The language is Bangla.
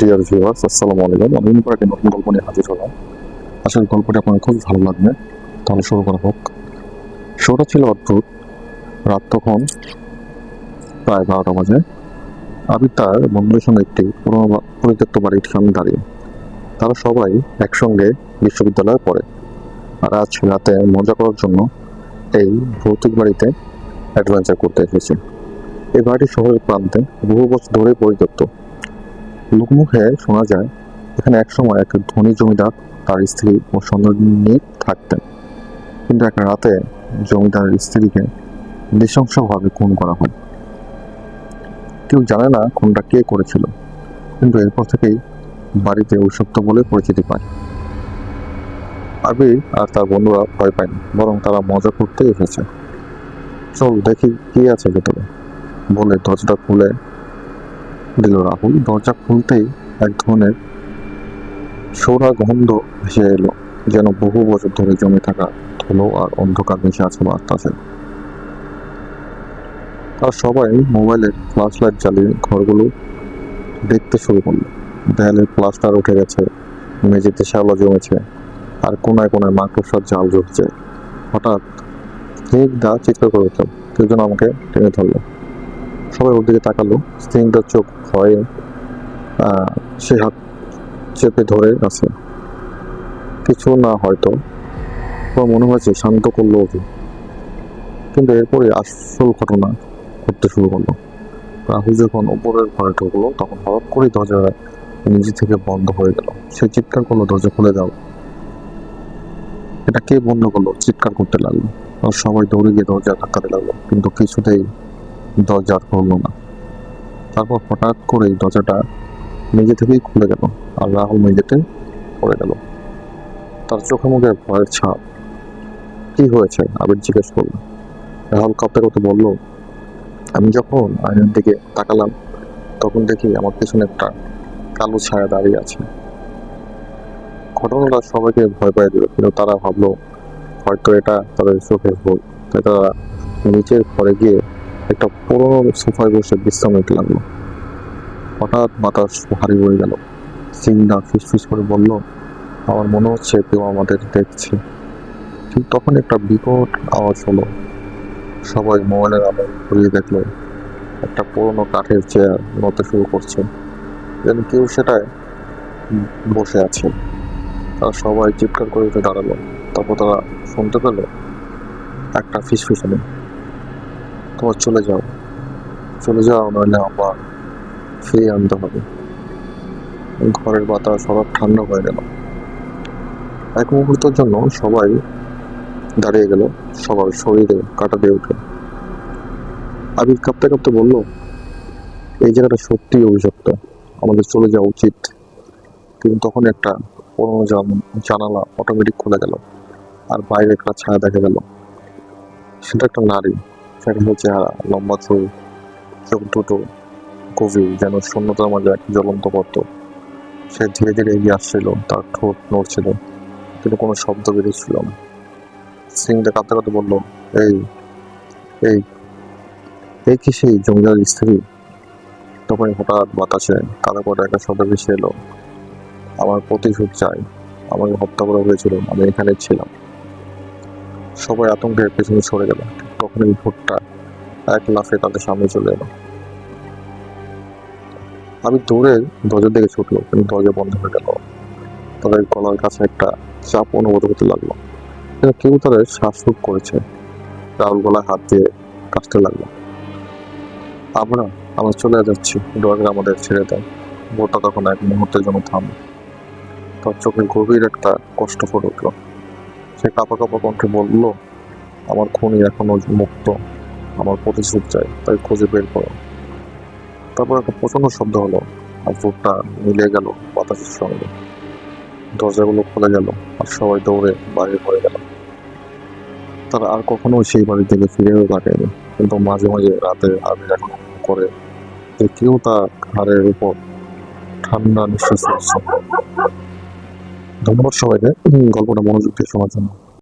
ডিয়ার ভিউয়ার্স আসসালামু আলাইকুম। আমি একটা নতুন গল্প নিয়ে হাজির হলাম। আসলে গল্পটি আপনার খুব ভালো লাগবে। তাহলে শুরু করা হোক। শোটা ছিল অদ্ভুত। রাত তখন প্রায় বারোটা বাজে। আবির তার বন্ধুদের সঙ্গে একটি পুরোনো পরিত্যক্ত বাড়ির সামনে দাঁড়িয়ে। তারা সবাই একসঙ্গে বিশ্ববিদ্যালয়ে পড়ে। আর আজ রাতে মজা করার জন্য এই ভৌতিক বাড়িতে অ্যাডভেঞ্চার করতে এসেছে। এই বাড়িটি শহরের প্রান্তে বহু বছর ধরে পরিত্যক্ত। লোকমুখে শোনা যায়, এখানে একসময় এক ধনী জমিদার তার স্ত্রী ও সন্তান নিয়ে থাকতেন। কিন্তু এক রাতে জমিদারের স্ত্রীকে নৃশংসভাবে খুন করা হয়। কেউ জানে না খুনটা কে করেছিল, কিন্তু এরপর থেকেই বাড়িতে অভিশপ্ত বলে পরিচিতি পায়। আবির আর তার বন্ধুরা ভয় পায়নি বরং তারা মজা করতে এসেছে। চল দেখি কি আছে ভেতরে, বলে দরজাটা খুলে দিল রাহুল। দরজা খুলতেই এক ধরনের সৌরা গন্ধ ভেসে এলো, যেন বহু বছর ধরে জমে থাকা ধুলো আর অন্ধকার মিশে আছে বাতাসে তারা সবাই মোবাইলের ফ্লাশ লাইট জ্বালিয়ে ঘরগুলো দেখতে শুরু করল। দেয়ালের প্লাস্টার উঠে গেছে, মেঝেতে শ্যাওলা জমেছে, আর কোনায় কোনায় মাকড়সার জাল জ্বলছে। হঠাৎ স্নিগ্ধা চিৎকার করে উঠল, কেউ যেন আমাকে টেনে ধরলো। সবাই ওর দিকে তাকালো। স্নিগ্ধার চোখ ভয়ে সে হাত চেপে ধরে আছে। কিছু না হয়তো। তোমার মনে হয়েছে শান্ত করল ওকে। কিন্তু এরপরে আসল ঘটনা ঘটতে শুরু করল। রাহুল যখন উপরের ঘরে ঢুকলো, তখন হঠাৎ করেই দরজা নিজে থেকে বন্ধ হয়ে গেল। সে চিৎকার করল, দরজা খুলে দাও। এটা কে বন্ধ করল? চিৎকার করতে লাগল। আর সবাই দৌড়ে গিয়ে দরজা ধাক্কাতে লাগল। কিন্তু কিছুতেই দরজা আর খুললো না। তারপর হঠাৎ করেই দরজাটা নিজে থেকেই খুলে গেল আর রাহুল মেঝেতে পড়ে গেল তার চোখে মুখে ভয়ের ছাপ। কি হয়েছে? আবির জিজ্ঞেস করল। রাহুল কাঁপতে কাঁপতে বলল, আমি যখন আয়নার দিকে তাকালাম, তখন দেখি আমার পিছনে একটা কালো ছায়া দাঁড়িয়ে আছে। ঘটনাটা সবাইকে ভয় পাই দিল, কিন্তু তারা ভাবলো, হয়তো এটা তাদের চোখের ভুল। তাই তারা নিচের ঘরে গিয়ে একটা পুরোনো সোফায় বসে বিশ্রাম নিতে লাগল। হঠাৎ বাতাস ভারী হয়ে গেল। সিংদা ফিসফিস করে বলল, আমার মনে হচ্ছে কেউ আমাদের দেখছে। ঠিক তখন একটা বিকট আওয়াজ হলো। সবাই মোবাইলের আলো ঘুরিয়ে দেখল, একটা পুরোনো কাঠের চেয়ার নড়তে শুরু করছে। যেন কেউ সেটায় বসে আছে। তারা সবাই চিৎকার করে উঠে দাঁড়াল। তারপর তারা শুনতে পেল, একটা ফিসফিসানি। তোমার চলে যাও। চলে যাও নইলে আবার ফিরিয়ে আনতে হবে। ঘরের বাতাস হঠাৎ ঠান্ডা হয়ে গেল। এক মুহূর্তের জন্য সবাই দাঁড়িয়ে গেল, সবার শরীরে কাটা দিয়ে উঠে আবির কাঁপতে কাঁপতে বলল, এই জায়গাটা সত্যি অভিশপ্ত। আমাদের চলে যাওয়া উচিত। কিন্তু তখন একটা পুরোনো জান- জানালা অটোমেটিক খুলে গেল, আর বাইরে একটা ছায়া দেখা গেল। সেটা একটা নারী। সেটা চেহারা, লম্বা চুল, চোখ দুটো কবি যেন শূন্যতার মাঝে এক জ্বলন্ত পত্র সে ধীরে ধীরে এগিয়ে আসছিল, তার ঠোঁট নড়ছিল, কিন্তু কোনো শব্দ বেরোচ্ছিল না। সিংটা কাঁদতে কাঁদতে বলল, এই এই এই কি সেই জমিদার স্ত্রী? তখন হঠাৎ বাতাসে কাদা করে একটা শব্দ ভেসে এলো, আমার প্রতিশোধ চাই, আমাকে হত্যা করা হয়েছিল, আমি এখানে ছিলাম। সবাই আতঙ্কের পেছনে সরে গেল। তখন এই ভোটটা এক লাফে তাদের সামনে চলে এলো। আমি দৌড়ে দরজার দিকে ছুটলো, কিন্তু দরজা বন্ধ হয়ে গেল। তাদের গলার কাছে একটা চাপ অনুভূত হতে লাগল। কেউ তাদের শ্বাসরোধ করেছে। রাহুল গলায় হাত দিয়ে কাটতে লাগল। আমরা আমরা চলে যাচ্ছি। ডয়ার আমাদের ছেড়ে দেয়। ভোটটা তখন এক মুহূর্তের জন্য থাম তার চোখে গভীর একটা কষ্ট ফুটে উঠল। সে কাপা কাপা কণ্ঠে বলল আমার খুনি এখনও মুক্ত। আমার প্রতিশোধ চাই, তাই খুঁজে বের করো। তারপর একটা প্রচণ্ড শব্দ হলো, আর ভোটটা মিলে গেল বাতাসের সঙ্গে। দরজাগুলো খুলে গেল, আর সবাই দৌড়ে বাইরে পড়ে গেল। তারা আর কখনো সেই বাড়ির দিকে ফিরেও তাকায়নি, কিন্তু মাঝে মাঝে রাতে আবির এখন করে যে কেউ তার ঘাড়ের উপর ঠান্ডা নিঃশ্বাস ধন্যবাদ সবাইকে। গল্পটা মনোযোগ দিয়ে শোনার জন্য।